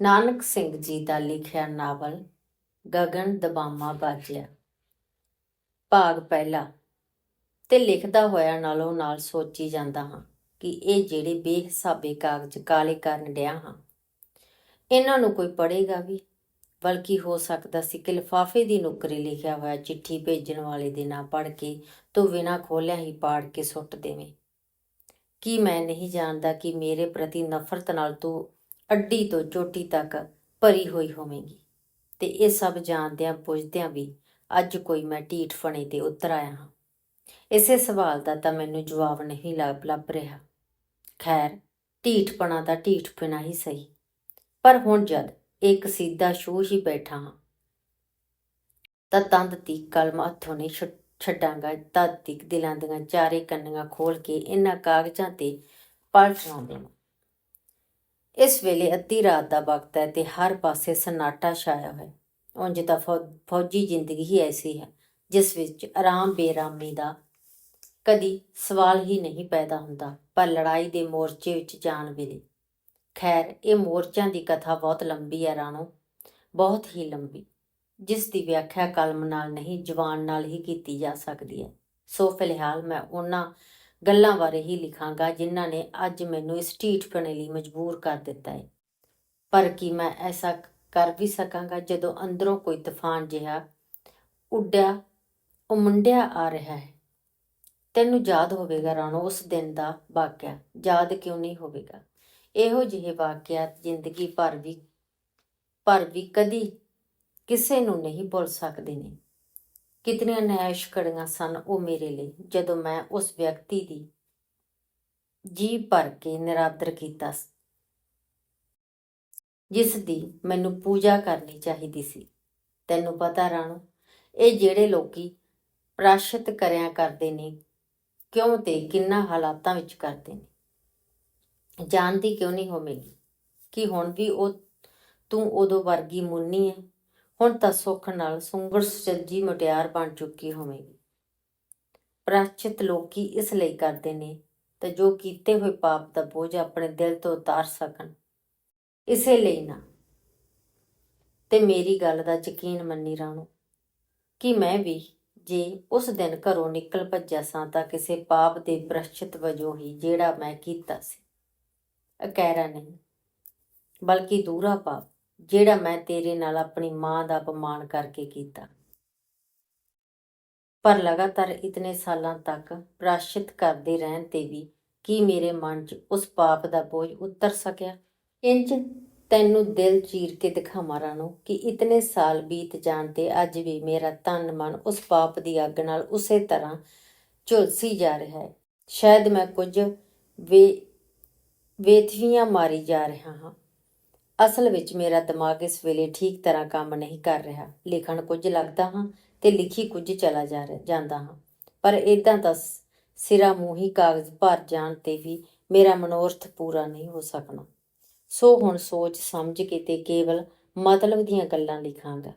ਨਾਨਕ ਸਿੰਘ ਜੀ ਦਾ ਲਿਖਿਆ ਨਾਵਲ ਗਗਨ ਦਬਾਮਾ ਬਾਜਿਆ। ਭਾਗ ਪਹਿਲਾ। ਤੇ ਲਿਖਦਾ ਹੋਇਆ ਨਾਲੋਂ ਨਾਲ ਸੋਚੀ ਜਾਂਦਾ ਹਾਂ ਕਿ ਇਹ ਜਿਹੜੇ ਬੇਹਿਸਾਬੇ ਕਾਗਜ਼ ਕਾਲੇ ਕਰਨ ਡਿਆ ਹਾਂ, ਇਹਨਾਂ ਨੂੰ ਕੋਈ ਪੜ੍ਹੇਗਾ ਵੀ? ਬਲਕਿ ਹੋ ਸਕਦਾ ਸੀ ਕਿ ਲਿਫਾਫੇ ਦੀ ਨੁਕਰੇ ਲਿਖਿਆ ਹੋਇਆ ਚਿੱਠੀ ਭੇਜਣ ਵਾਲੇ ਦੇ ਨਾਂ ਪੜ੍ਹ ਕੇ ਤੂੰ ਬਿਨਾਂ ਖੋਲਿਆ ਹੀ ਪਾੜ ਕੇ ਸੁੱਟ ਦੇਵੇਂ। ਕੀ ਮੈਂ ਨਹੀਂ ਜਾਣਦਾ ਕਿ ਮੇਰੇ ਪ੍ਰਤੀ ਨਫ਼ਰਤ ਨਾਲ ਤੂੰ ਅੱਡੀ ਤੋਂ ਚੋਟੀ ਤੱਕ ਭਰੀ ਹੋਈ ਹੋਵੇਗੀ। ਤੇ ਇਹ ਸਭ ਜਾਣਦਿਆਂ ਪੁੱਛਦਿਆਂ ਵੀ ਅੱਜ ਕੋਈ ਮੈਂ ਢੀਠ ਫਣੇ ਤੇ ਉਤਰ ਆਇਆ ਹਾਂ। ਇਸੇ ਸਵਾਲ ਦਾ ਤਾਂ ਮੈਨੂੰ ਜਵਾਬ ਨਹੀਂ ਲੱਭ ਲੱਭ ਰਿਹਾ। ਖੈਰ, ਢੀਠਪਣਾ ਤਾਂ ਢੀਠਪਣਾ ਹੀ ਸਹੀ। ਪਰ ਹੁਣ ਜਦ ਇੱਕ ਸਿੱਧਾ ਸ਼ੋਸ਼ ਹੀ ਬੈਠਾ ਹਾਂ, ਤਾਂ ਤੰਦ ਦੀ ਕਲਮ ਹੱਥੋਂ ਨਹੀਂ ਛੱਡਾਂਗਾ। ਤਦ ਤੀਕ ਦਿਲਾਂ ਦੀਆਂ ਚਾਰੇ ਕੰਨੀਆਂ ਖੋਲ ਕੇ ਇਹਨਾਂ ਕਾਗਜ਼ਾਂ ਤੇ ਪਲਟ ਲਾਉਂਦੇ ਹਾਂ ਇਸ ਵੇਲੇ ਅੱਧੀ ਰਾਤ ਦਾ ਵਕਤ ਹੈ ਤੇ ਹਰ ਪਾਸੇ ਸਨਾਟਾ ਛਾਇਆ ਹੋਇਆ ਉਂਝ ਤਾਂ ਫੌ- ਫੌਜੀ ਜ਼ਿੰਦਗੀ ਹੀ ਐਸੀ ਹੈ, ਜਿਸ ਵਿੱਚ ਆਰਾਮ ਬੇਰਾਮੀ ਦਾ ਕਦੀ ਸਵਾਲ ਹੀ ਨਹੀਂ ਪੈਦਾ ਹੁੰਦਾ, ਪਰ ਲੜਾਈ ਦੇ ਮੋਰਚੇ ਵਿੱਚ ਜਾਣ ਵੇਲੇ। ਖੈਰ, ਇਹ ਮੋਰਚਿਆਂ ਦੀ ਕਥਾ ਬਹੁਤ ਲੰਬੀ ਹੈ ਰਾਣੋ, ਬਹੁਤ ਹੀ ਲੰਬੀ, ਜਿਸ ਦੀ ਵਿਆਖਿਆ ਕਲਮ ਨਾਲ ਨਹੀਂ, ਜਵਾਨ ਨਾਲ ਹੀ ਕੀਤੀ ਜਾ ਸਕਦੀ ਹੈ। ਸੋ ਫਿਲਹਾਲ ਮੈਂ ਉਹਨਾਂ ਗੱਲਾਂ ਬਾਰੇ ਹੀ ਲਿਖਾਂਗਾ, ਜਿਨ੍ਹਾਂ ਨੇ ਅੱਜ ਮੈਨੂੰ ਇਸ ਢੀਠਪਣੇ ਲਈ ਮਜਬੂਰ ਕਰ ਦਿੱਤਾ ਹੈ। ਪਰ ਕੀ ਮੈਂ ਐਸਾ ਕਰ ਵੀ ਸਕਾਂਗਾ ਜਦੋਂ ਅੰਦਰੋਂ ਕੋਈ ਤੂਫਾਨ ਜਿਹਾ ਉੱਡਿਆ ਉਹ ਮੁੰਡਿਆ ਆ ਰਿਹਾ ਹੈ? ਤੈਨੂੰ ਯਾਦ ਹੋਵੇਗਾ ਰਾਣੋ, ਉਸ ਦਿਨ ਦਾ ਵਾਕਿਆ। ਯਾਦ ਕਿਉਂ ਨਹੀਂ ਹੋਵੇਗਾ? ਇਹੋ ਜਿਹੇ ਵਾਕਿਆਤ ਜ਼ਿੰਦਗੀ ਭਰ ਵੀ ਭਰ ਵੀ ਕਦੀ ਕਿਸੇ ਨੂੰ ਨਹੀਂ ਭੁੱਲ ਸਕਦੇ ਨੇ। ਕਿਤਨੀਆਂ ਨੈਸ਼ ਘੜੀਆਂ ਸਨ ਉਹ ਮੇਰੇ ਲਈ, ਜਦੋਂ ਮੈਂ ਉਸ ਵਿਅਕਤੀ ਦੀ ਜੀ ਭਰ ਕੇ ਨਿਰਾਦਰ ਕੀਤਾ ਜਿਸ ਦੀ ਮੈਨੂੰ ਪੂਜਾ ਕਰਨੀ ਚਾਹੀਦੀ ਸੀ। ਤੈਨੂੰ ਪਤਾ ਰਾਣੋ, ਇਹ ਜਿਹੜੇ ਲੋਕੀ ਪ੍ਰਾਸ਼ਤ ਕਰਿਆ ਕਰਦੇ ਨੇ, ਕਿਉਂ ਤੇ ਕਿੰਨਾ ਹਾਲਾਤਾਂ ਵਿੱਚ ਕਰਦੇ ਨੇ? ਜਾਣਦੀ ਕਿਉਂ ਨਹੀਂ ਹੋਵੇਗੀ ਕਿ ਹੁਣ ਵੀ ਉਹ, ਤੂੰ ਉਦੋਂ ਵਰਗੀ ਮੁੰਨੀ ਹੈ? ਹੁਣ ਤਾਂ ਸੁੱਖ ਨਾਲ ਸੁੰਗਰ ਸੱਜੀ ਮੁਟਿਆਰ ਬਣ ਚੁੱਕੀ ਹੋਵੇਗੀ। ਪ੍ਰਾਚਿਤ ਲੋਕੀ ਇਸ ਲਈ ਕਰਦੇ ਨੇ ਤਾਂ ਜੋ ਕੀਤੇ ਹੋਏ ਪਾਪ ਦਾ ਬੋਝ ਆਪਣੇ ਦਿਲ ਤੋਂ ਉਤਾਰ ਸਕਣ। ਇਸੇ ਲਈ ਨਾ। ਤੇ ਮੇਰੀ ਗੱਲ ਦਾ ਯਕੀਨ ਮੰਨੀ ਰਾਣੋ, ਕਿ ਮੈਂ ਵੀ ਜੇ ਉਸ ਦਿਨ ਘਰੋਂ ਨਿਕਲ ਭੱਜਿਆ ਸਾਂ ਤਾਂ ਕਿਸੇ ਪਾਪ ਦੇ ਪ੍ਰਸ਼ਚਿਤ ਵਜੋਂ ਹੀ ਜਿਹੜਾ ਮੈਂ ਕੀਤਾ ਸੀ। ਅਕੈਰਾ ਨਹੀਂ, ਬਲਕਿ ਦੂਰਾ ਪਾਪ। ਜਿਹੜਾ ਮੈਂ ਤੇਰੇ ਨਾਲ ਆਪਣੀ ਮਾਂ ਦਾ ਅਪਮਾਨ ਕਰਕੇ ਕੀਤਾ। ਪਰ ਲਗਾਤਾਰ ਇਤਨੇ ਸਾਲਾਂ ਤੱਕ ਪ੍ਰਾਸ਼ਿਤ ਕਰਦੇ ਰਹਿਣ ਤੇ ਵੀ ਕੀ ਮੇਰੇ ਮਨ 'ਚ ਉਸ ਪਾਪ ਦਾ ਬੋਝ ਉਤਰ ਸਕਿਆ? ਇੰਜ ਤੈਨੂੰ ਦਿਲ ਚੀਰ ਕੇ ਦਿਖਾਵਾਂ ਰਾਣੋ ਕਿ ਇਤਨੇ ਸਾਲ ਬੀਤ ਜਾਣ ਤੇ ਅੱਜ ਵੀ ਮੇਰਾ ਤਨ ਮਨ ਉਸ ਪਾਪ ਦੀ ਅੱਗ ਨਾਲ ਉਸੇ ਤਰ੍ਹਾਂ ਝੁਲਸੀ ਜਾ ਰਿਹਾ ਹੈ। ਸ਼ਾਇਦ ਮੈਂ ਕੁਝ ਵੇ, ਵੇਥਵੀਆਂ ਮਾਰੀ ਜਾ ਰਿਹਾ ਹਾਂ। ਅਸਲ ਵਿੱਚ ਮੇਰਾ ਦਿਮਾਗ ਇਸ ਵੇਲੇ ਠੀਕ ਤਰ੍ਹਾਂ ਕੰਮ ਨਹੀਂ ਕਰ ਰਿਹਾ। ਲਿਖਣ ਕੁਝ ਲੱਗਦਾ ਹਾਂ ਤੇ ਲਿਖੀ ਕੁਝ ਚਲਾ ਜਾ ਜਾਂਦਾ ਹਾਂ। ਪਰ ਇਦਾਂ ਤਾਂ ਸਿਰਾ ਮੂੰਹੀ ਕਾਗਜ਼ ਭਰ ਜਾਣ ਤੇ ਵੀ ਮੇਰਾ ਮਨੋਰਥ ਪੂਰਾ ਨਹੀਂ ਹੋ ਸਕਣਾ। ਸੋ ਹੁਣ ਸੋਚ ਸਮਝ ਕੇ ਤੇ ਕੇਵਲ ਮਤਲਬ ਦੀਆਂ ਗੱਲਾਂ ਲਿਖਾਂਗਾ।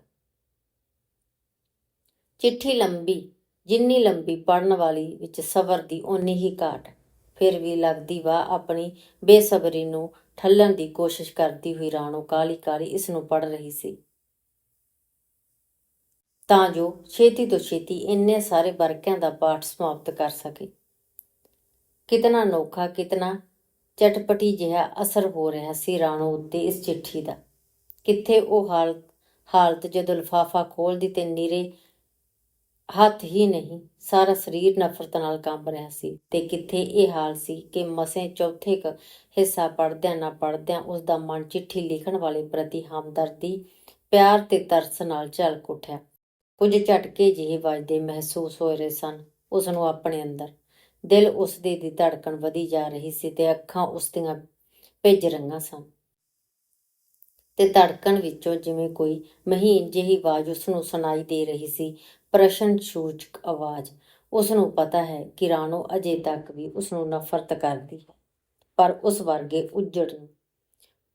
ਚਿੱਠੀ ਲੰਬੀ, ਜਿੰਨੀ ਲੰਬੀ ਪੜਨ ਵਾਲੀ ਵਿੱਚ ਸਬਰ ਦੀ ਓਨੀ ਹੀ ਘਾਟ। ਫਿਰ ਵੀ ਲੱਗਦੀ ਵਾ ਆਪਣੀ ਬੇਸਬਰੀ ਨੂੰ ਠੱਲਣ ਦੀ ਕੋਸ਼ਿਸ਼ ਕਰਦੀ ਹੋਈ ਰਾਣੋ ਕਾਲੀ ਕਾਲੀ ਇਸ ਨੂੰ ਪੜ ਰਹੀ ਸੀ। ਤਾਂ ਜੋ ਛੇਤੀ ਤੋਂ ਛੇਤੀ ਇੰਨੇ ਸਾਰੇ ਵਰਕਿਆਂ ਦਾ ਪਾਠ ਸਮਾਪਤ ਕਰ ਸਕੇ। ਕਿਤਨਾ ਨੋਖਾ, ਕਿਤਨਾ ਚਟਪਟੀ ਜਿਹਾ ਅਸਰ ਹੋ ਰਿਹਾ ਸੀ ਰਾਣੋ ਉੱਤੇ ਇਸ ਚਿੱਠੀ ਦਾ। ਕਿੱਥੇ ਉਹ ਹਾਲਤ ਹਾਲਤ ਜਦੋਂ ਲਿਫਾਫਾ ਖੋਲਦੀ ਤੇ ਨੀਰੇ ਹੱਥ ਹੀ ਨਹੀਂ, ਸਾਰਾ ਸਰੀਰ ਨਫ਼ਰਤ ਨਾਲ ਕੰਬ ਰਿਹਾ ਸੀ ਤੇ ਕਿੱਥੇ ਇਹ ਹਾਲ ਸੀ ਕਿ ਮਸੇ ਚੌਥੇ ਕ ਹਿੱਸਾ ਪੜਦਿਆਂ ਨਾ ਪੜਦਿਆਂ ਉਸ ਦਾ ਮਨ ਚਿੱਠੀ ਲਿਖਣ ਵਾਲੇ ਪ੍ਰਤੀ ਹਮਦਰਦੀ, ਪਿਆਰ ਤੇ ਤਰਸ ਨਾਲ ਝਲਕ ਉੱਠਿਆ। ਕੁਝ ਝਟਕੇ ਜਿਹੇ ਵੱਜਦੇ ਮਹਿਸੂਸ ਹੋ ਰਹੇ ਸਨ ਉਸ ਨੂੰ ਆਪਣੇ ਅੰਦਰ। ਦਿਲ ਉਸ ਦੇ ਦੀ ਧੜਕਣ ਵਧੀ ਜਾ ਰਹੀ ਸੀ ਤੇ ਅੱਖਾਂ ਉਸ ਦੀਆਂ ਭਿੱਜ ਰਹੀਆਂ ਸਨ। ਤੇ ਧੜਕਣ ਵਿੱਚੋਂ ਜਿਵੇਂ ਕੋਈ ਮਹੀਨ ਜਿਹੀ ਆਵਾਜ਼ ਉਸ ਨੂੰ ਸੁਣਾਈ ਦੇ ਰਹੀ ਸੀ ਪ੍ਰਸ਼ਨ ਸੂਚਕ ਆਵਾਜ਼। ਉਸ ਨੂੰ ਪਤਾ ਹੈ ਕਿ ਰਾਣੋ ਅਜੇ ਤੱਕ ਵੀ ਉਸ ਨੂੰ ਨਫ਼ਰਤ ਕਰਦੀ ਹੈ, ਪਰ ਉਸ ਵਰਗੇ ਉੱਜੜ ਨੂੰ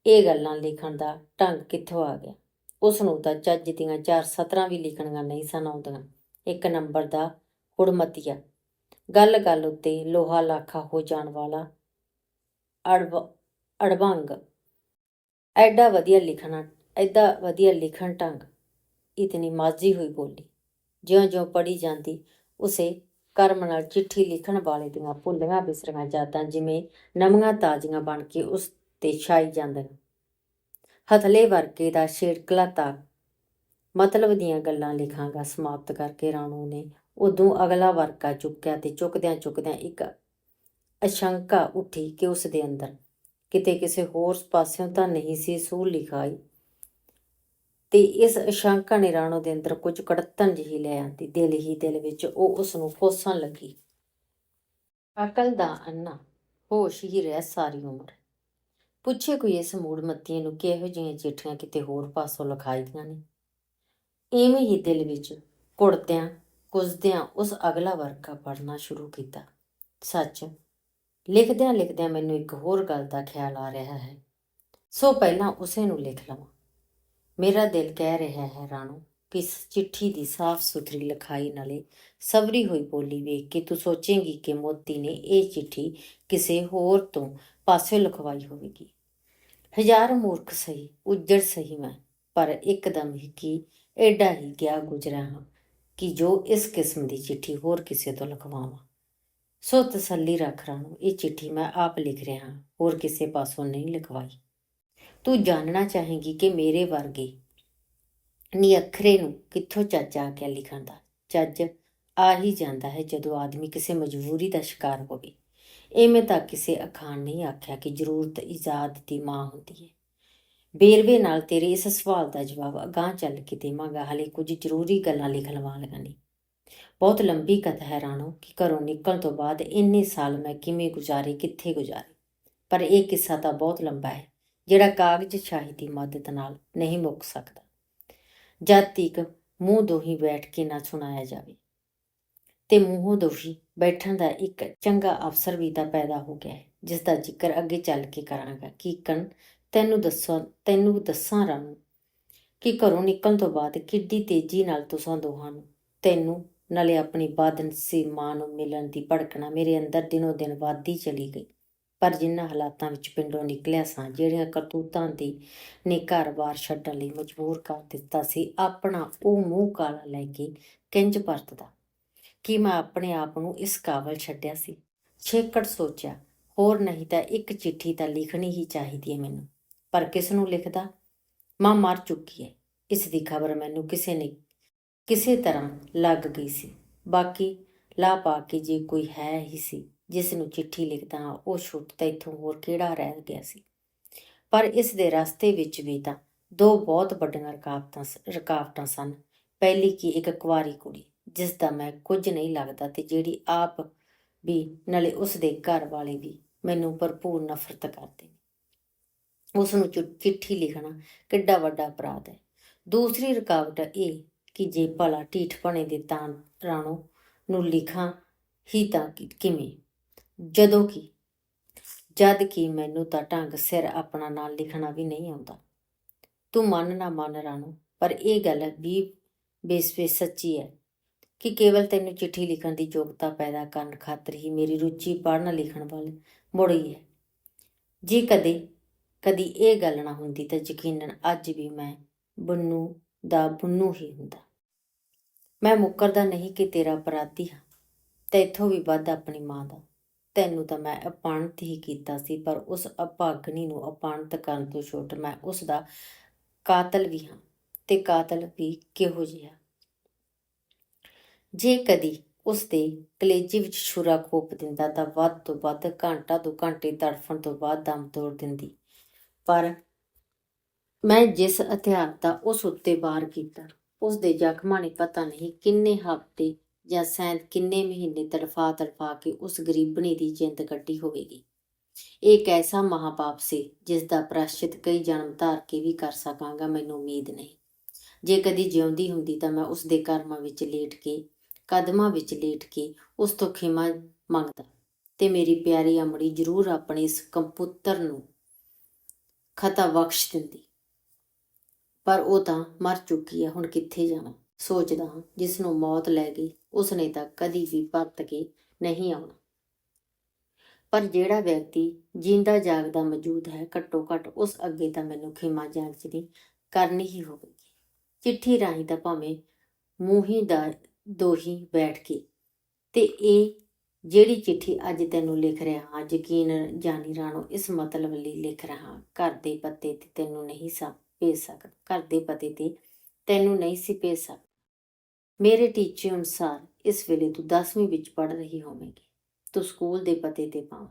ਇਹ ਗੱਲਾਂ ਲਿਖਣ ਦਾ ਢੰਗ ਕਿੱਥੋਂ ਆ ਗਿਆ? ਉਸ ਨੂੰ ਤਾਂ ਚੱਜ ਦੀਆਂ ਚਾਰ ਸਤਰਾਂ ਵੀ ਲਿਖਣੀਆਂ ਨਹੀਂ ਸਨ ਆਉਂਦੀਆਂ। ਇੱਕ ਨੰਬਰ ਦਾ ਹੁੜਮਤੀਆ। ਗੱਲ ਗੱਲ ਉੱਤੇ ਲੋਹਾ ਲਾਖਾ ਹੋ ਜਾਣ ਵਾਲਾ ਅੜਬ ਅੜਬੰਗ ਐਡਾ ਵਧੀਆ ਲਿਖਣਾ, ਐਡਾ ਵਧੀਆ ਲਿਖਣ ਢੰਗ, ਇਤਨੀ ਮਾਜੀ ਹੋਈ ਬੋਲੀ। ਜਿਉਂ-ਜਿਉਂ ਪੜੀ ਜਾਂਦੀ, ਉਸੇ ਕਰਮ ਨਾਲ ਚਿੱਠੀ ਲਿਖਣ ਵਾਲੇ ਦੀਆਂ ਭੁੱਲੀਆਂ ਬਿਸਰੀਆਂ ਯਾਦਾਂ ਜਿਵੇਂ ਨਵੀਆਂ ਤਾਜ਼ੀਆਂ ਬਣ ਕੇ ਉਸ ਤੇ ਛਾਈ ਜਾਂਦੀਆਂ। ਹਥਲੇ ਵਰਕੇ ਦਾ ਛੇੜਕਲਾ ਤੱਕ ਮਤਲਬ ਦੀਆਂ ਗੱਲਾਂ ਲਿਖਾਂਗਾ ਸਮਾਪਤ ਕਰਕੇ ਰਾਣੂ ਨੇ ਉਦੋਂ ਅਗਲਾ ਵਰਕਾ ਚੁੱਕਿਆ ਤੇ ਚੁੱਕਦਿਆਂ ਚੁੱਕਦਿਆਂ ਇੱਕ ਅਸ਼ੰਕਾ ਉੱਠੀ ਕਿ ਉਸ ਦੇ ਅੰਦਰ ਕਿਤੇ ਕਿਸੇ ਹੋਰ ਪਾਸਿਓਂ ਤਾਂ ਨਹੀਂ ਸੀ ਸੂਹ ਲਿਖਾਈ। ਤੇ ਇਸ ਅਸ਼ੰਕਾ ਨੇ ਰਾਣੋ ਦੇ ਅੰਦਰ ਕੁਝ ਕੜਤਨ ਜਿਹੀ ਲੈ ਆਂਦੀ। ਦਿਲ ਹੀ ਦਿਲ ਵਿੱਚ ਉਹ ਉਸ ਨੂੰ ਕੋਸਣ ਲੱਗੀ। ਅਕਲ ਦਾ ਅੰਨਾ, ਹੋਸ਼ ਹੀ ਰਹਿ ਸਾਰੀ ਉਮਰ। ਪੁੱਛੇ ਕੋਈ ਇਸ ਮੂੜ ਮੱਤੀਆਂ ਨੂੰ ਕਿ ਇਹੋ ਜਿਹੀਆਂ ਚਿੱਠੀਆਂ ਕਿਤੇ ਹੋਰ ਪਾਸੋਂ ਲਿਖਾਈਆਂ ਨੇ? ਇਵੇਂ ਹੀ ਦਿਲ ਵਿੱਚ ਕੁੜਦਿਆਂ ਕੁਸਦਿਆਂ ਉਸ ਅਗਲਾ ਵਰਕਾ ਪੜਨਾ ਸ਼ੁਰੂ ਕੀਤਾ। ਸੱਚ ਲਿਖਦਿਆਂ ਲਿਖਦਿਆਂ ਮੈਨੂੰ ਇੱਕ ਹੋਰ ਗੱਲ ਦਾ ਖਿਆਲ ਆ ਰਿਹਾ ਹੈ। ਸੋ ਪਹਿਲਾਂ ਉਸੇ ਨੂੰ ਲਿਖ ਲਵਾਂ। ਮੇਰਾ ਦਿਲ ਕਹਿ ਰਿਹਾ ਹੈ ਰਾਣੋ ਕਿਸ ਚਿੱਠੀ ਦੀ ਸਾਫ਼ ਸੁਥਰੀ ਲਿਖਾਈ ਨਾਲੇ ਸਬਰੀ ਹੋਈ ਬੋਲੀ ਵੇਖ ਕੇ ਤੂੰ ਸੋਚੇਂਗੀ ਕਿ ਮੋਤੀ ਨੇ ਇਹ ਚਿੱਠੀ ਕਿਸੇ ਹੋਰ ਤੋਂ ਪਾਸੇ ਲਿਖਵਾਈ ਹੋਵੇਗੀ। ਹਜ਼ਾਰ ਮੂਰਖ ਸਹੀ, ਉੱਜੜ ਸਹੀ ਮੈਂ, ਪਰ ਇੱਕਦਮ ਹੀ ਕੀ ਐਡਾ ਹੀ ਗਿਆ ਗੁਜ਼ਰਿਆ ਹਾਂ ਕਿ ਜੋ ਇਸ ਕਿਸਮ ਦੀ ਚਿੱਠੀ ਹੋਰ ਕਿਸੇ ਤੋਂ ਲਿਖਵਾਵਾਂ। ਸੋ ਤਸੱਲੀ ਰੱਖ ਰਾਣੋ, ਇਹ ਚਿੱਠੀ ਮੈਂ ਆਪ ਲਿਖ ਰਿਹਾ ਹਾਂ, ਹੋਰ ਕਿਸੇ ਪਾਸੋਂ ਨਹੀਂ ਲਿਖਵਾਈ। ਤੂੰ ਜਾਣਨਾ ਚਾਹੇਂਗੀ ਕਿ ਮੇਰੇ ਵਰਗੇ ਨਿਅਖਰੇ ਨੂੰ ਕਿੱਥੋਂ ਚੱਜ ਆ ਗਿਆ ਲਿਖਣ ਦਾ ਚੱਜ ਆ ਹੀ ਜਾਂਦਾ ਹੈ ਜਦੋਂ ਆਦਮੀ ਕਿਸੇ ਮਜਬੂਰੀ ਦਾ ਸ਼ਿਕਾਰ ਹੋਵੇ। ਐਵੇਂ ਤਾਂ ਕਿਸੇ ਅਖਾਣ ਨਹੀਂ ਆਖਿਆ ਕਿ ਜ਼ਰੂਰਤ ਇਜਾਦ ਦੀ ਮਾਂ ਹੁੰਦੀ ਹੈ। ਬੇਰਵੇ ਨਾਲ ਤੇਰੇ ਇਸ ਸਵਾਲ ਦਾ ਜਵਾਬ ਅਗਾਹ ਚੱਲ ਕੇ ਦੇਵਾਂਗਾ। ਹਲੇ ਕੁਝ ਜ਼ਰੂਰੀ ਗੱਲਾਂ ਲਿਖ ਲਵਾਂ ਲਗਾਨੀ ਬਹੁਤ ਲੰਬੀ ਕਥਾ ਹੈ ਰਾਣੋ ਕਿ ਘਰੋਂ ਨਿਕਲਣ ਤੋਂ ਬਾਅਦ ਇੰਨੇ ਸਾਲ ਮੈਂ ਕਿਵੇਂ ਗੁਜ਼ਾਰੇ, ਕਿੱਥੇ ਗੁਜ਼ਾਰੇ? ਪਰ ਇਹ ਕਿੱਸਾ ਤਾਂ ਬਹੁਤ ਲੰਬਾ ਹੈ। ਜਿਹੜਾ ਕਾਗਜ਼ ਸ਼ਾਹੀ ਦੀ ਮਦਦ ਨਾਲ ਨਹੀਂ ਮੁੱਕ ਸਕਦਾ। ਜਦ ਤੀਕ ਮੂੰਹ ਦੋਹੀ ਬੈਠ ਕੇ ਨਾ ਸੁਣਾਇਆ ਜਾਵੇ ਤੇ ਮੂੰਹੋਂ ਦੋਸ਼ੀ ਬੈਠਣ ਦਾ ਇੱਕ ਚੰਗਾ ਅਵਸਰ ਵੀ ਤਾਂ ਪੈਦਾ ਹੋ ਗਿਆ ਹੈ, ਜਿਸ ਦਾ ਜ਼ਿਕਰ ਅੱਗੇ ਚੱਲ ਕੇ ਕਰਾਂਗਾ। ਕੀਕਣ, ਤੈਨੂੰ ਦੱਸਾਂ ਤੈਨੂੰ ਦੱਸਾਂ ਰਾਣੋ, ਕਿ ਘਰੋਂ ਨਿਕਲਣ ਤੋਂ ਬਾਅਦ ਕਿੱਡੀ ਤੇਜ਼ੀ ਨਾਲ ਤੁਸਾਂ ਦੋਹਾਂ ਨੂੰ, ਤੈਨੂੰ ਨਾਲੇ ਆਪਣੀ ਬਾਦਨ ਸੀ ਮਾਂ ਨੂੰ ਮਿਲਣ ਦੀ ਭੜਕਣਾ ਮੇਰੇ ਅੰਦਰ ਦਿਨੋ ਦਿਨ ਵੱਧਦੀ ਚਲੀ ਗਈ। ਪਰ ਜਿਨ੍ਹਾਂ ਹਾਲਾਤਾਂ ਵਿੱਚ ਪਿੰਡੋਂ ਨਿਕਲਿਆ ਸਾਂ, ਜਿਹੜੀਆਂ ਕਰਤੂਤਾਂ ਦੀ ਨੇ ਘਰ-ਬਾਰ ਛੱਡਣ ਲਈ ਮਜਬੂਰ ਕਰ ਦਿੱਤਾ ਸੀ, ਆਪਣਾ ਉਹ ਮੂੰਹ ਕਾਲਾ ਲੈ ਕੇ ਕਿੰਜ ਪਰਤਦਾ? ਕਿ ਮੈਂ ਆਪਣੇ ਆਪ ਨੂੰ ਇਸ ਕਾਬਲ ਛੱਡਿਆ ਸੀ? ਛੇਕੜ ਸੋਚਿਆ, ਹੋਰ ਨਹੀਂ ਤਾਂ ਇੱਕ ਚਿੱਠੀ ਤਾਂ ਲਿਖਣੀ ਹੀ ਚਾਹੀਦੀ ਹੈ ਮੈਨੂੰ। ਪਰ ਕਿਸ ਨੂੰ ਲਿਖਦਾ? ਮਾਂ ਮਰ ਚੁੱਕੀ ਹੈ। ਇਸ ਦੀ ਖਬਰ ਮੈਨੂੰ ਕਿਸੇ ਨੇ, ਕਿਸੇ ਤਰ੍ਹਾਂ ਲੱਗ ਗਈ ਸੀ। ਬਾਕੀ ਲਾ ਪਾ ਕੇ ਜੇ ਕੋਈ ਹੈ ਹੀ ਸੀ ਜਿਸ ਨੂੰ ਚਿੱਠੀ ਲਿਖਦਾ ਹਾਂ, ਉਹ ਛੁੱਟ ਤਾਂ ਇੱਥੋਂ ਹੋਰ ਕਿਹੜਾ ਰਹਿ ਗਿਆ ਸੀ। ਪਰ ਇਸ ਦੇ ਰਸਤੇ ਵਿੱਚ ਵੀ ਤਾਂ ਦੋ ਬਹੁਤ ਵੱਡੀਆਂ ਰੁਕਾਵਟਾਂ ਸ- ਸਨ। ਪਹਿਲੀ ਕੀ ਇੱਕ ਕੁਆਰੀ ਕੁੜੀ ਜਿਸ ਦਾ ਮੈਂ ਕੁਝ ਨਹੀਂ ਲੱਗਦਾ ਤੇ ਜਿਹੜੀ ਆਪ ਵੀ ਨਾਲੇ ਉਸ ਦੇ ਘਰ ਵਾਲੇ ਵੀ ਮੈਨੂੰ ਭਰਪੂਰ ਨਫ਼ਰਤ ਕਰਦੇ ਨੇ। ਉਸ ਨੂੰ ਚਿੱਠੀ ਲਿਖਣਾ ਕਿੱਡਾ ਵੱਡਾ ਅਪਰਾਧ ਹੈ। ਦੂਸਰੀ ਰੁਕਾਵਟ ਇਹ ਕਿ ਜੇ ਭਲਾ ਢੀਠ ਭਣੇ ਦੇ ਤਾਂ ਰਾਣੋ ਨੂੰ ਲਿਖਾਂ ਹੀ ਤਾਂ ਕਿਵੇਂ? ਜਦੋਂ ਕਿ, ਜਦ ਕਿ ਮੈਨੂੰ ਤਾਂ ਢੰਗ ਸਿਰ ਆਪਣਾ ਨਾਂ ਲਿਖਣਾ ਵੀ ਨਹੀਂ ਆਉਂਦਾ। ਤੂੰ ਮੰਨ ਨਾ ਮੰਨ ਰਾਣੂ, ਪਰ ਇਹ ਗੱਲ ਵੀ ਬੇਸਵੇ ਸੱਚੀ ਹੈ ਕਿ ਕੇਵਲ ਤੈਨੂੰ ਚਿੱਠੀ ਲਿਖਣ ਦੀ ਯੋਗਤਾ ਪੈਦਾ ਕਰਨ ਖਾਤਰ ਹੀ ਮੇਰੀ ਰੁਚੀ ਪੜ੍ਹਨ ਲਿਖਣ ਵੱਲ ਮੁੜੀ ਹੈ। ਜੇ ਕਦੇ, ਕਦੀ ਇਹ ਗੱਲ ਨਾ ਹੁੰਦੀ ਤਾਂ ਯਕੀਨਨ ਅੱਜ ਵੀ ਮੈਂ ਬੰਨੂ ਦਾ ਬੰਨੂ ਹੀ ਹੁੰਦਾ। ਮੈਂ ਮੁੱਕਰਦਾ ਨਹੀਂ ਕਿ ਤੇਰਾ ਅਪਰਾਧੀ ਹਾਂ, ਤੇ ਇੱਥੋਂ ਵੀ ਵੱਧ ਆਪਣੀ ਮਾਂ ਦਾ। ਤੈਨੂੰ ਤਾਂ ਮੈਂ ਅਪਾਣਤ ਹੀ ਕੀਤਾ ਸੀ, ਪਰ ਉਸ ਅਭਾਗਣੀ ਨੂੰ ਅਪਾਣਤ ਕਰਨ ਤੋਂ ਛੋਟ ਮੈਂ ਉਸ ਦਾ ਕਾਤਲ ਵੀ ਹਾਂ ਤੇ ਕਾਤਲ ਵੀ ਕਿਹੋ ਜਿਹਾ। ਜੇ ਕਦੀ ਉਸ ਦੇ ਕਲੇਜੇ ਵਿੱਚ ਛੁਰਾ ਖੋਪ ਦਿੰਦਾ ਤਾਂ ਵੱਧ ਤੋਂ ਵੱਧ ਘੰਟਾ ਦੋ ਘੰਟੇ ਤੜਫਣ ਤੋਂ ਬਾਅਦ ਦਮ ਤੋੜ ਦਿੰਦੀ। ਪਰ ਮੈਂ ਜਿਸ ਹਥਿਆਰ ਦਾ ਉਸ ਉੱਤੇ ਵਾਰ ਕੀਤਾ, ਉਸ ਦੇ ਜ਼ਖਮਾਂ ਨੇ ਪਤਾ ਨਹੀਂ ਕਿੰਨੇ ਹਫ਼ਤੇ ਜਾਂ ਸੈਂਤ ਕਿੰਨੇ ਮਹੀਨੇ ਤੜਫਾ ਤੜਫਾ ਕੇ ਉਸ ਗਰੀਬਣੀ ਦੀ ਜਿੰਦ ਕੱਢੀ ਹੋਵੇਗੀ। ਇਹ ਇੱਕ ਐਸਾ ਮਹਾਪਾਪ ਸੀ ਜਿਸ ਦਾ ਪ੍ਰਾਸ਼ਚਿਤ ਕਈ ਜਨਮ ਧਾਰ ਕੇ ਵੀ ਕਰ ਸਕਾਂਗਾ, ਮੈਨੂੰ ਉਮੀਦ ਨਹੀਂ। ਜੇ ਕਦੀ ਜਿਉਂਦੀ ਹੁੰਦੀ ਤਾਂ ਮੈਂ ਉਸ ਦੇ ਕਰਮਾਂ ਵਿੱਚ ਲੇਟ ਕੇ, ਕਦਮਾਂ ਵਿੱਚ ਲੇਟ ਕੇ ਉਸ ਤੋਂ ਖਿਮਾ ਮੰਗਦਾ ਤੇ ਮੇਰੀ ਪਿਆਰੀ ਅਮੜੀ ਜ਼ਰੂਰ ਆਪਣੇ ਇਸ ਕੰਪੁੱਤਰ ਨੂੰ ਖਤਾ ਬਖਸ਼ ਦਿੰਦੀ। ਪਰ ਉਹ ਤਾਂ ਮਰ ਚੁੱਕੀ ਹੈ ਹੁਣ ਕਿੱਥੇ ਜਾਣਾ ਸੋਚਦਾ ਹਾਂ ਜਿਸ ਨੂੰ ਮੌਤ ਲੈ ਗਈ ਉਸ ਨੇ ਤਾਂ ਕਦੀ ਵੀ ਪਰਤ ਕੇ ਨਹੀਂ ਆਉਣਾ। ਪਰ ਜਿਹੜਾ ਵਿਅਕਤੀ ਜਿੰਦਾ ਜਾਗਦਾ ਮੌਜੂਦ ਹੈ ਘੱਟੋ ਘੱਟ ਉਸ ਅੱਗੇ ਤਾਂ ਮੈਨੂੰ ਖਿਮਾ ਜਾਂਚਦੀ ਕਰਨੀ ਹੀ ਹੋਵੇਗੀ। ਚਿੱਠੀ ਰਾਹੀਂ ਤਾਂ ਭਾਵੇਂ ਮੂੰਹੀ ਦਾ ਦੋਹੀ ਬੈਠ ਕੇ। ਤੇ ਇਹ ਜਿਹੜੀ ਚਿੱਠੀ ਅੱਜ ਤੈਨੂੰ ਲਿਖ ਰਿਹਾ ਹਾਂ, ਯਕੀਨ ਜਾਨੀ ਰਾਣੋ, ਇਸ ਮਤਲਬ ਲਈ ਲਿਖ ਰਿਹਾ ਹਾਂ, ਘਰ ਦੇ ਪਤੇ ਤੇ ਤੈਨੂੰ ਨਹੀਂ ਸਾ, ਭੇਜ ਸਕਦਾ। ਘਰ ਦੇ ਪਤੇ ਤੇ ਤੈਨੂੰ ਨਹੀਂ ਸੀ ਭੇਜ ਸਕਦਾ। ਮੇਰੇ ਟੀਚੇ ਅਨੁਸਾਰ ਇਸ ਵੇਲੇ ਤੂੰ 10ਵੀਂ ਵਿੱਚ ਪੜ ਰਹੀ ਹੋਵੇਂਗੀ। ਤੂੰ ਸਕੂਲ ਦੇ ਪਤੇ ਤੇ ਪਾਉ।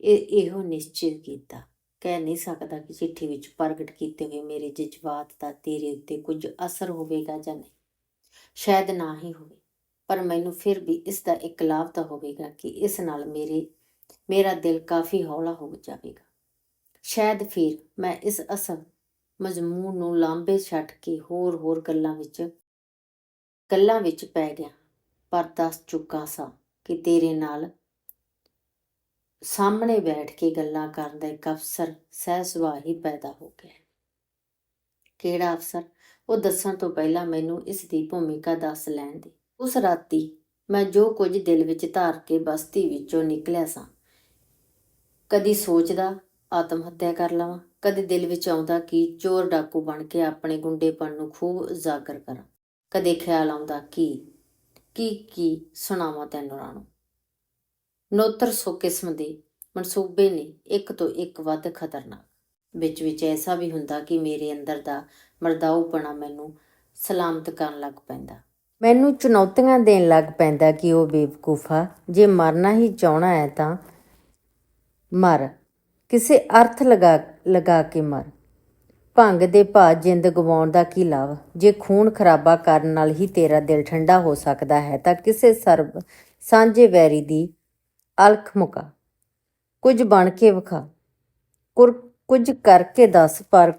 ਇਹ ਇਹੋ ਨਿਸ਼ਚਿਤ ਕੀਤਾ। ਕਹਿ ਨਹੀਂ ਸਕਦਾ ਕਿ ਚਿੱਠੀ ਵਿੱਚ ਪ੍ਰਗਟ ਕੀਤੇ ਹੋਏ ਮੇਰੇ ਜਜ਼ਬਾਤ ਦਾ ਤੇਰੇ ਉੱਤੇ ਕੁਝ ਅਸਰ ਹੋਵੇਗਾ ਜਾਂ ਨਹੀਂ। ਸ਼ਾਇਦ ਨਾ ਹੀ ਹੋਵੇ, ਪਰ ਮੈਨੂੰ ਫਿਰ ਵੀ ਇਸ ਦਾ ਇੱਕ ਲਾਭ ਤਾਂ ਹੋਵੇਗਾ ਕਿ ਇਸ ਨਾਲ ਮੇਰੇ, ਮੇਰਾ ਦਿਲ ਕਾਫੀ ਹੌਲਾ ਹੋ ਜਾਵੇਗਾ। ਸ਼ਾਇਦ ਫਿਰ ਮੈਂ ਇਸ ਅਸਲ ਮਜ਼ਮੂਨ ਨੂੰ ਲਾਂਬੇ ਛੱਡ ਕੇ ਹੋਰ ਹੋਰ ਗੱਲਾਂ ਵਿੱਚ ਗੱਲਾਂ ਵਿੱਚ ਪੈ ਗਿਆ। ਪਰ ਦੱਸ ਚੁੱਕਾ ਸਾਂ ਕਿ ਤੇਰੇ ਨਾਲ ਸਾਹਮਣੇ ਬੈਠ ਕੇ ਗੱਲਾਂ ਕਰਨ ਦਾ ਇੱਕ ਅਫਸਰ ਸਹਿ ਸੁਭਾਅ ਹੀ ਪੈਦਾ ਹੋ ਗਿਆ ਕਿਹੜਾ ਅਫਸਰ? ਉਹ ਦੱਸਣ ਤੋਂ ਪਹਿਲਾਂ ਮੈਨੂੰ ਇਸ ਦੀ ਭੂਮਿਕਾ ਦੱਸ ਲੈਣ ਦੀ। ਉਸ ਰਾਤੀ ਮੈਂ ਜੋ ਕੁਝ ਦਿਲ ਵਿੱਚ ਧਾਰ ਕੇ ਬਸਤੀ ਵਿੱਚੋਂ ਨਿਕਲਿਆ ਸਾਂ, ਕਦੀ ਸੋਚਦਾ ਆਤਮ ਹੱਤਿਆ ਕਰ ਲਵਾਂ, ਕਦੇ ਦਿਲ ਵਿੱਚ ਆਉਂਦਾ ਕਿ ਚੋਰ ਡਾਕੂ ਬਣ ਕੇ ਆਪਣੇ ਗੁੰਡੇਪਣ ਨੂੰ ਖੂਬ ਉਜਾਗਰ ਕਰਾਂ। ਕਦੇ ਖਿਆਲ ਆਉਂਦਾ, ਕਿ, ਕੀ ਕੀ ਸੁਣਾਵਾਂ ਤੈਨੂੰ ਰਾਣੋ? ਨੋਤਰ ਸੋ ਕਿਸਮ ਦੇ ਮਨਸੂਬੇ ਨੇ ਇੱਕ ਤੋਂ ਇੱਕ ਵੱਧ ਖਤਰਨਾਕ। ਵਿੱਚ ਵਿੱਚ ਐਸਾ ਵੀ ਹੁੰਦਾ ਕਿ ਮੇਰੇ ਅੰਦਰ ਦਾ ਮਰਦਾਊਪਣਾ ਮੈਨੂੰ ਸਲਾਮਤ ਕਰਨ ਲੱਗ ਪੈਂਦਾ। ਮੈਨੂੰ ਚੁਣੌਤੀਆਂ ਦੇਣ ਲੱਗ ਪੈਂਦਾ ਕਿ ਉਹ ਬੇਵਕੂਫਾ, ਜੇ ਮਰਨਾ ਹੀ ਚਾਹਣਾ ਹੈ ਤਾਂ ਮਰ। ਕਿਸੇ ਅਰਥ ਲਗਾ ਲਗਾ ਕੇ ਮਰ। ਭੰਗ ਦੇ ਭਾ ਜਿੰਦ ਗਵਾਉਣ ਦਾ ਕੀ ਲਾਭ? ਜੇ ਖੂਨ ਖਰਾਬਾ ਕਰਨ ਨਾਲ ਹੀ ਤੇਰਾ ਦਿਲ ਠੰਡਾ ਹੋ ਸਕਦਾ ਹੈ, ਤਾਂ ਕਿਸੇ ਸਰਬ ਸਾਂਝੇ ਵੈਰੀ ਦੀ ਅਲਖ ਮੁਕਾ। ਕੁਝ ਬਣ ਕੇ ਵਿਖਾ। ਕੁਰ- ਕੁਝ ਕਰਕੇ ਦੱਸ, ਪਰ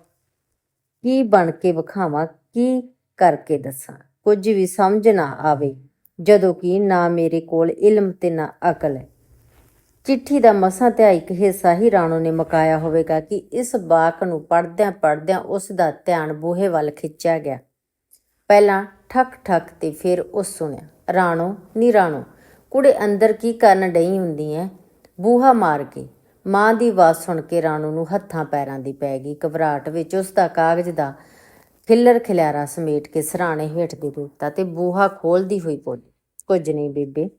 ਕੀ ਬਣ ਕੇ ਵਿਖਾਵਾਂ, ਕੀ ਕਰਕੇ ਦੱਸਾਂ? ਕੁਝ ਵੀ ਸਮਝ ਨਾ ਆਵੇ, ਜਦੋਂ ਕਿ ਨਾ ਮੇਰੇ ਕੋਲ ਇਲਮ ਤੇ ਨਾ ਅਕਲ ਹੈ। ਚਿੱਠੀ ਦਾ ਮਸਾਂ ਤੇ ਇੱਕ ਹਿੱਸਾ ਹੀ ਰਾਣੋ ਨੇ ਮਕਾਇਆ ਹੋਵੇਗਾ ਕਿ ਇਸ ਬਾਕ ਨੂੰ ਪੜਦਿਆਂ ਪੜਦਿਆਂ ਉਸ ਦਾ ਧਿਆਨ ਬੂਹੇ ਵੱਲ ਖਿੱਚਿਆ ਗਿਆ। ਪਹਿਲਾਂ ਠਕ ਠਕ ਤੇ ਫਿਰ ਉਸ ਸੁਣਿਆ, ਰਾਣੋ, ਨੀ ਰਾਣੋ, ਕੁੜੇ ਅੰਦਰ ਕੀ ਕਰਨ ਡਈ ਹੁੰਦੀ ਐ? ਬੂਹਾ ਮਾਰ ਕੇ, ਮਾਂ ਦੀ ਆਵਾਜ਼ ਸੁਣ ਕੇ ਰਾਣੋ ਨੂੰ ਹੱਥਾਂ ਪੈਰਾਂ ਦੀ ਪੈ ਗਈ। ਘਬਰਾਹਟ ਵਿੱਚ ਉਸ ਦਾ ਕਾਗਜ਼ ਦਾ ਖਿੱਲਰ ਖਿਲਾਰਾ ਸਮੇਟ ਕੇ ਸਰਾਣੇ ਹੇਠ ਦੇ ਦਿੱਤਾ ਤੇ ਬੂਹਾ ਖੋਲਦੀ ਹੋਈ ਬੋਲੀ, ਕੁਝ ਨਹੀਂ ਬੇਬੇ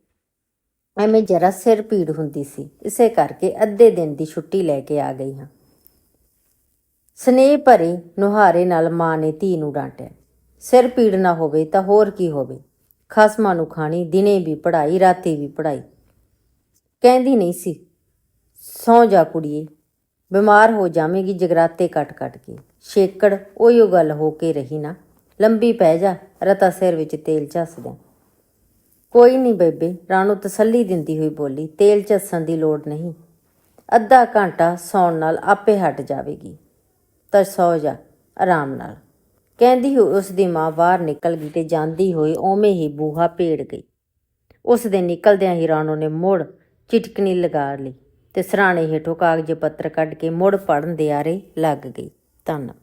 ਐਵੇਂ ਜਰਾ ਸਿਰ ਪੀੜ ਹੁੰਦੀ ਸੀ। ਇਸੇ ਕਰਕੇ ਅੱਧੇ ਦਿਨ ਦੀ ਛੁੱਟੀ ਲੈ ਕੇ ਆ ਗਈ ਹਾਂ। ਸਨੇਹ ਭਰੇ ਨੁਹਾਰੇ ਨਾਲ ਮਾਂ ਨੇ ਧੀ ਨੂੰ ਡਾਂਟਿਆ। ਸਿਰ ਪੀੜ ਨਾ ਹੋਵੇ ਤਾਂ ਹੋਰ ਕੀ ਹੋਵੇ। ਖਸਮਾਂ ਨੂੰ ਖਾਣੀ, ਦਿਨੇ ਵੀ ਪੜ੍ਹਾਈ, ਰਾਤੀ ਵੀ ਪੜ੍ਹਾਈ। ਕਹਿੰਦੀ ਨਹੀਂ ਸੀ, ਸੌ ਜਾ ਕੁੜੀਏ, ਬਿਮਾਰ ਹੋ ਜਾਵੇਂਗੀ, ਜਗਰਾਤੇ ਕੱਟ ਕੱਟ ਕੇ। ਛੇਕੜ, ਉਹੀਓ ਗੱਲ ਹੋ ਕੇ ਰਹੀ ਨਾ। ਲੰਬੀ ਪੈ ਜਾ, ਰਤਾ ਸਿਰ ਵਿੱਚ ਤੇਲ ਝੱਸਦਿਆਂ ਕੋਈ ਨਹੀਂ ਬੇਬੇ, ਰਾਣੋ ਤਸੱਲੀ ਦਿੰਦੀ ਹੋਈ ਬੋਲੀ, ਤੇਲ ਝੱਸਣ ਦੀ ਲੋੜ ਨਹੀਂ। ਅੱਧਾ ਘੰਟਾ ਸੌਣ ਨਾਲ ਆਪੇ ਹਟ ਜਾਵੇਗੀ। ਤਾਂ ਸੌ ਜਾ, ਆਰਾਮ ਨਾਲ। ਕਹਿੰਦੀ ਹੋਈ ਉਸ ਦੀ ਮਾਂ ਬਾਹਰ ਨਿਕਲ ਗਈ ਤੇ ਜਾਂਦੀ ਹੋਈ ਓਵੇਂ ਹੀ ਬੂਹਾ ਭੇੜ ਗਈ। ਉਸ ਦੇ ਨਿਕਲਦਿਆਂ ਹੀ ਰਾਣੋ ਨੇ ਮੁੜ ਚਿਟਕਣੀ ਲਗਾ ਲਈ ਤੇ ਸਰਾਣੇ ਹੇਠੋਂ ਕਾਗਜ਼ ਪੱਤਰ ਕੱਢ ਕੇ ਮੁੜ ਪੜਨ ਦੇ ਆਰੇ ਲੱਗ ਗਈ। ਧੰਨਵਾਦ